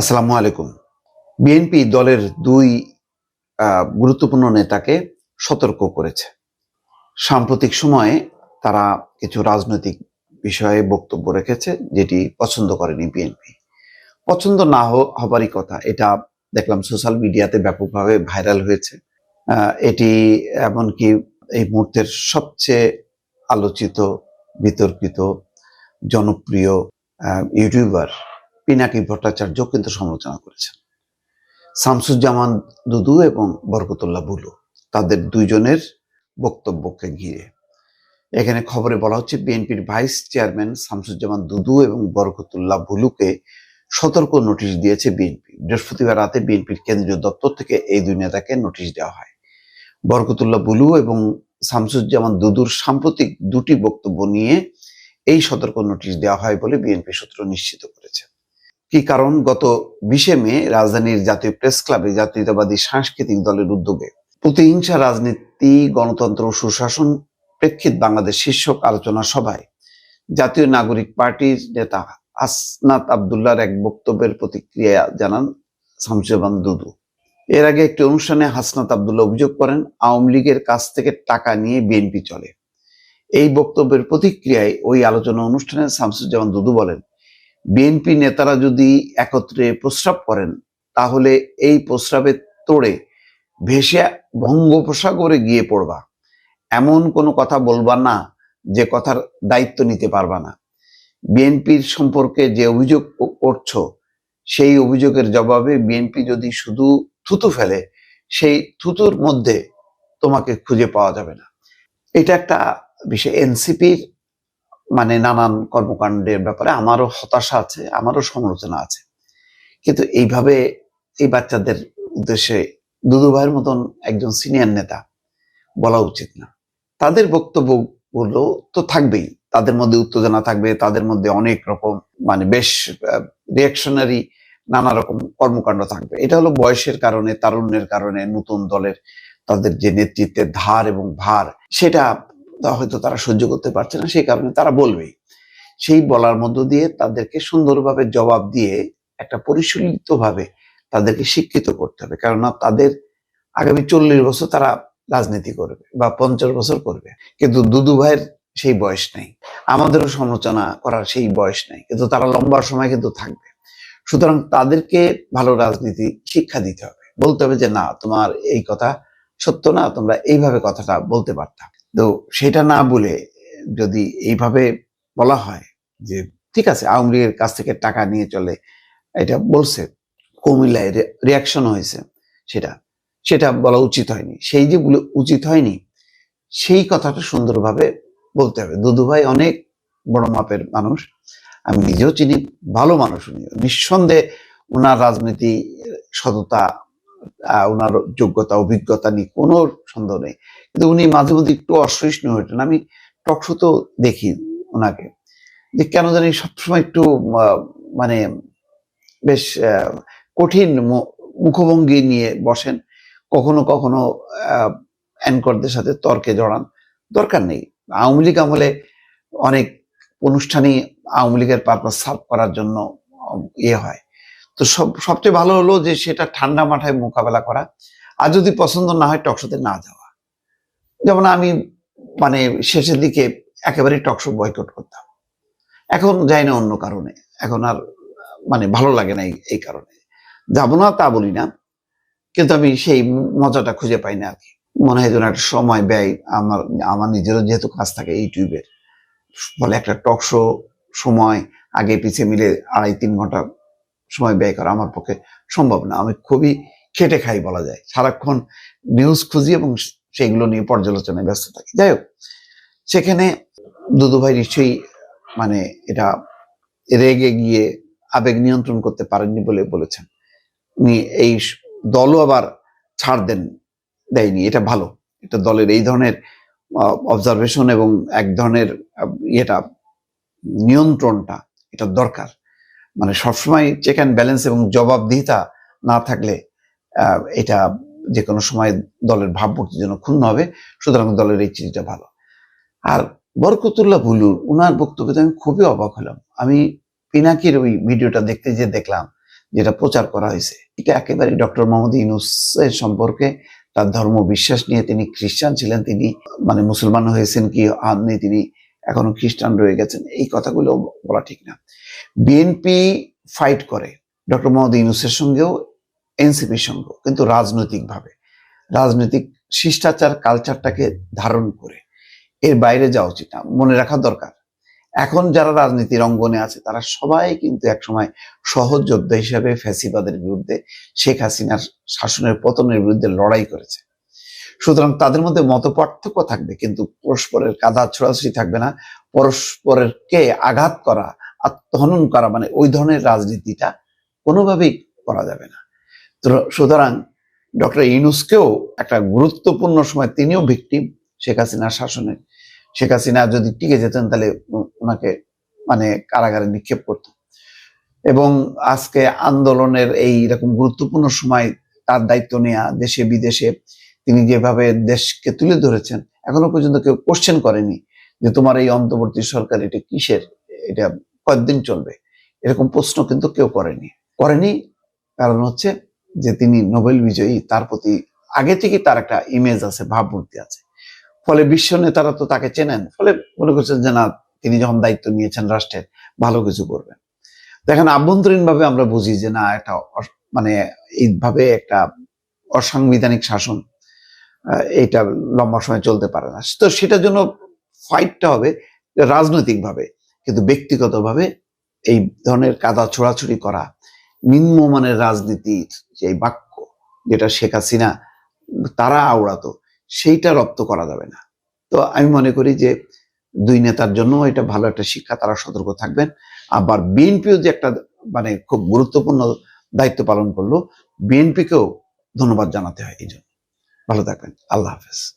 আসসালামু আলাইকুম। বিএনপি দলের দুই গুরুত্বপূর্ণ নেতাকে সতর্ক করেছে। সাম্প্রতিক সময়ে তারা কিছু রাজনৈতিক বিষয়ে বক্তব্য রেখেছে যেটি পছন্দ করেনি বিএনপি। পছন্দ না হবারই কথা, এটা দেখলাম সোশ্যাল মিডিয়াতে ব্যাপকভাবে ভাইরাল হয়েছে। এটি এমনকি এই মুহূর্তের সবচেয়ে আলোচিত, বিতর্কিত, জনপ্রিয় ইউটিউবার পিনাকি ভট্টাচার্য কিন্তু সমালোচনা করেছেন। শামসুজ্জামান দুদু এবং বরকতুল্লাহ বুলু তাদের দুইজনের বক্তব্যকে ঘিরে। এখানে খবরে বলা হচ্ছে, বিএনপির ভাইস চেয়ারম্যান শামসুজ্জামান দুদু এবং বরকতুল্লাহ বুলুকে সতর্ক নোটিশ দিয়েছে বিএনপি। বৃহস্পতিবার রাতে বিএনপির কেন্দ্রীয় দপ্তর থেকে এই দুই নেতাকে নোটিশ দেওয়া হয়। বরকতুল্লাহ বুলু এবং শামসুজ্জামান দুদুর সাম্প্রতিক দুটি বক্তব্য নিয়ে এই সতর্ক নোটিশ দেওয়া হয় বলে বিএনপি সূত্র নিশ্চিত করেছে। কি কারণ? গত বিশে মে রাজধানীর জাতীয় প্রেস ক্লাবে জাতীয়তাবাদী সাংস্কৃতিক দলের উদ্যোগে প্রতিহিংসা রাজনীতি, গণতন্ত্র সুশাসন প্রেক্ষিত বাংলাদেশ শীর্ষক আলোচনা সভায় জাতীয় নাগরিক পার্টির নেতা আসনাত আবদুল্লাহর এক বক্তব্যের প্রতিক্রিয়া জানান শামসুজ্জামান দুদু। এর আগে একটি অনুষ্ঠানে হাসনাত আবদুল্লাহ অভিযোগ করেন, আওয়ামী লীগের কাছ থেকে টাকা নিয়ে বিএনপি চলে। এই বক্তব্যের প্রতিক্রিয়ায় ওই আলোচনা অনুষ্ঠানে শামসুজ্জামান দুদু বলেন বিএনপি নেতারা যদি একত্রে প্রস্রাব করেন, তাহলে এই প্রস্রাবের তোড়ে ভেসে বঙ্গোপসাগরে গিয়ে পড়বা। এমন কোনো কথা বলবা না, যে কথার দায়িত্ব নিতে পারবা না। বিএনপির সম্পর্কে যে অভিযোগ করছ, সেই অভিযোগের জবাবে বিএনপি যদি শুধু থুতু ফেলে, সেই থুতুর মধ্যে তোমাকে খুঁজে পাওয়া যাবে না। এটা একটা বিষয় এনসিপির মানে নানান কর্মকাণ্ডের ব্যাপারে আমারও হতাশা আছে, আমারও সমালোচনা আছে। কিন্তু এইভাবে এই বাচ্চাদের উদ্দেশ্যে দুদু ভাইয়ের মতন একজন সিনিয়র নেতা বলা উচিত না। তাদের বক্তব্যগুলো তো থাকবেই, তাদের মধ্যে উত্তেজনা থাকবে, তাদের মধ্যে অনেক রকম মানে বেশ রিয়াকশনারি নানা রকম কর্মকাণ্ড থাকবে। এটা হলো বয়সের কারণে, তারুণ্যের কারণে নতুন দলের তাদের যে নেতৃত্বের ধার এবং ভার, সেটা হয়তো তারা সহ্য করতে পারছে না, সেই কারণে তারা বলবেই। সেই বলার মধ্য দিয়ে তাদেরকে সুন্দরভাবে জবাব দিয়ে একটা পরিশীলিত ভাবে তাদেরকে শিক্ষিত করতে হবে। কেননা তাদের আগামী চল্লিশ বছর তারা রাজনীতি করবে বা পঞ্চাশ বছর করবে। কিন্তু দুদু ভাইয়ের সেই বয়স নেই। আমাদেরও সমালোচনা করার সেই বয়স নেই। কিন্তু তারা লম্বা সময় কিন্তু থাকবে। সুতরাং তাদেরকে ভালো রাজনীতি শিক্ষা দিতে হবে। বলতে হবে যে, না, তোমার এই কথা সত্য না, তোমরা এইভাবে কথাটা বলতে পারতাম তো সেটা না বলে যদি এইভাবে বলা হয় যে, ঠিক আছে, আওয়ামী লীগের কাছ থেকে টাকা নিয়ে চলে। এটা বলছে, কুমিল্লায় রিয়াকশন হয়েছে সেটা। সেটা বলা উচিত হয়নি। সেই যে উচিত হয়নি, সেই কথাটা সুন্দরভাবে বলতে হবে। দুদু ভাই অনেক বড় মাপের মানুষ। আমি নিজেও চিনি, ভালো মানুষ উনি নিঃসন্দেহে ওনার রাজনীতি সততা ওনার যোগ্যতা, অভিজ্ঞতা নিয়ে কোনো সন্দেহ নেই। কিন্তু উনি মাঝে মধ্যে একটু অসহিষ্ণু হয়ে আমি টকশো তো দেখি ওনাকে যে কেন জানি সবসময় একটু মানে বেশ কঠিন মুখভঙ্গি নিয়ে বসেন। কখনো কখনো অ্যাঙ্করদের সাথে তর্কে জড়ান। দরকার নেই। আওয়ামী লীগ আমলে অনেক অনুষ্ঠানই আওয়ামী লীগের পারপাস সার্ভ করার জন্য ইয়ে হয়। তো সব, সবচেয়ে ভালো হলো যে সেটা ঠান্ডা মাথায় মোকাবেলা করা। আর যদি পছন্দ না হয় টকশোতে না যাওয়া। যেমন আমি মানে শেষের দিকে একেবারে টকশো বয়কট করতাম। এখন যাই না অন্য কারণে। এখন আর মানে ভালো লাগে না এই- কারণে। যাব না তা বলি না। কিন্তু আমি সেই মজাটা খুঁজে পাই না আর কি। মনে হয় যেন একটা সময় ব্যয় আমার আমার নিজেরও যেহেতু কাজ থাকে ইউটিউবের। ফলে একটা টক শো সময় আগে পিছিয়ে মিলে আড়াই, তিন ঘণ্টা সময় ব্যয় করা আমার পক্ষে সম্ভব না। আমি খুবই খেটে খাই বলা যায়। সারাক্ষণ নিউজ খুঁজি এবং সেগুলো নিয়ে পর্যালোচনায় ব্যস্ত থাকি। যাই হোক, সেখানে দুদুভাই নিশ্চয়ই মানে এটা রেগে গিয়ে আবেগ নিয়ন্ত্রণ করতে পারেননি বলে বলেছেন। উনি এই দলও আবার ছাড় দেন, দেয়নি। এটা ভালো। এটা দলের এই ধরনের অবজারভেশন এবং এক ধরনের ইয়েটা, নিয়ন্ত্রণটা, এটা দরকার। মানে সবসময় চেক অ্যান্ড ব্যালেন্স এবং জবাবদিহিতা না থাকলে এটা যে কোনো সময় দলের ভাবমূর্তির জন্য ক্ষুণ্ণ হবে, সুতরাং দলের এই চিঠিটা ভালো। আর বরকতুল্লাহ বুলুর ওনার বক্তব্যতে আমি খুবই অবাক হলাম। আমি পিনাকির ওই ভিডিওটা দেখতে যে দেখলাম, যেটা প্রচার করা হয়েছে। এটা একেবারে ডক্টর মোহাম্মদ ইউনুসের সম্পর্কে, তার ধর্ম বিশ্বাস নিয়ে তিনি খ্রিস্টান ছিলেন, তিনি মানে মুসলমান হয়েছেন কি হননি, তিনি এখনও খ্রিস্টান রয়ে গেছেন, এই কথাগুলো বলা ঠিক না। বিএনপি ফাইট করে। ডক্টর মোহাম্মদ ইউনুসের সঙ্গেও এনসিপির সঙ্গেও, কিন্তু রাজনৈতিকভাবে। রাজনৈতিক শিষ্টাচার কালচারটাকে ধারণ করে। এর বাইরে যাওয়া উচিত না, মনে রাখা দরকার। এখন যারা রাজনীতির অঙ্গনে আছে, তারা সবাই কিন্তু একসময় সহজ যোদ্ধা হিসেবে ফ্যাসিবাদের বিরুদ্ধে শেখ হাসিনার শাসনের, পতনের বিরুদ্ধে লড়াই করেছে। সুতরাং তাদের মধ্যে মত থাকবে, কিন্তু পরস্পরের কাদা ছোড়াছুড়ি থাকবে না। পরস্পরের কে আঘাত করা আত্মহনন করা মানে ওই ধরনের রাজনীতিটা কোনোভাবেই করা যাবে না। তো সুতরাং ডক্টর ইউনুসকেও একটা গুরুত্বপূর্ণ সময় তিনিও ভিকটিম, শেখ হাসিনার শাসনে। শেখ হাসিনা যদি টিকে যেতেন তাহলে ওনাকে মানে কারাগারে নিক্ষেপ করত এবং আজকে আন্দোলনের এই রকম গুরুত্বপূর্ণ সময় তার দায়িত্ব নেয়া, দেশে, বিদেশে তিনি যেভাবে দেশকে তুলে ধরেছেন, এখনও পর্যন্ত কেউ কোশ্চেন করেনি যে তোমার এই অন্তর্বর্তী সরকার এটা কিসের, এটা কয়েকদিন চলবে। এরকম প্রশ্ন কিন্তু কেউ করেনি। করেনি কারণ হচ্ছে যে তিনি নোবেল বিজয়ী, তার প্রতি আগে থেকে তার একটা ইমেজ আছে, ভাবমূর্তি আছে। ফলে বিশ্ব নেতারা তো তাকে চেনেন। ফলে মনে করছেন যে না, তিনি যখন দায়িত্ব নিয়েছেন রাষ্ট্রের, ভালো কিছু করবেন। দেখেন আভ্যন্তরীণ ভাবে আমরা বুঝি যে না, একটা মানে এইভাবে একটা অসাংবিধানিক শাসন এইটা লম্বা সময় চলতে পারে না। তো সেটার জন্য ফাইটটা হবে রাজনৈতিকভাবে। কিন্তু ব্যক্তিগতভাবে এই ধরনের কাদা ছোড়াছুড়ি করা, নিম্নমানের রাজনীতির যে বাক্য যেটা শেখ হাসিনা, তারা আওড়াতো, সেইটা রপ্ত করা যাবে না। তো আমি মনে করি যে দুই নেতার জন্য এটা ভালো একটা শিক্ষা, তারা সতর্ক থাকবেন। আবার বিএনপিও যে একটা মানে খুব গুরুত্বপূর্ণ দায়িত্ব পালন করল, বিএনপিকেও ধন্যবাদ জানাতে হয় এই জন্য। ভালো থাকবেন। আল্লাহ হাফেজ।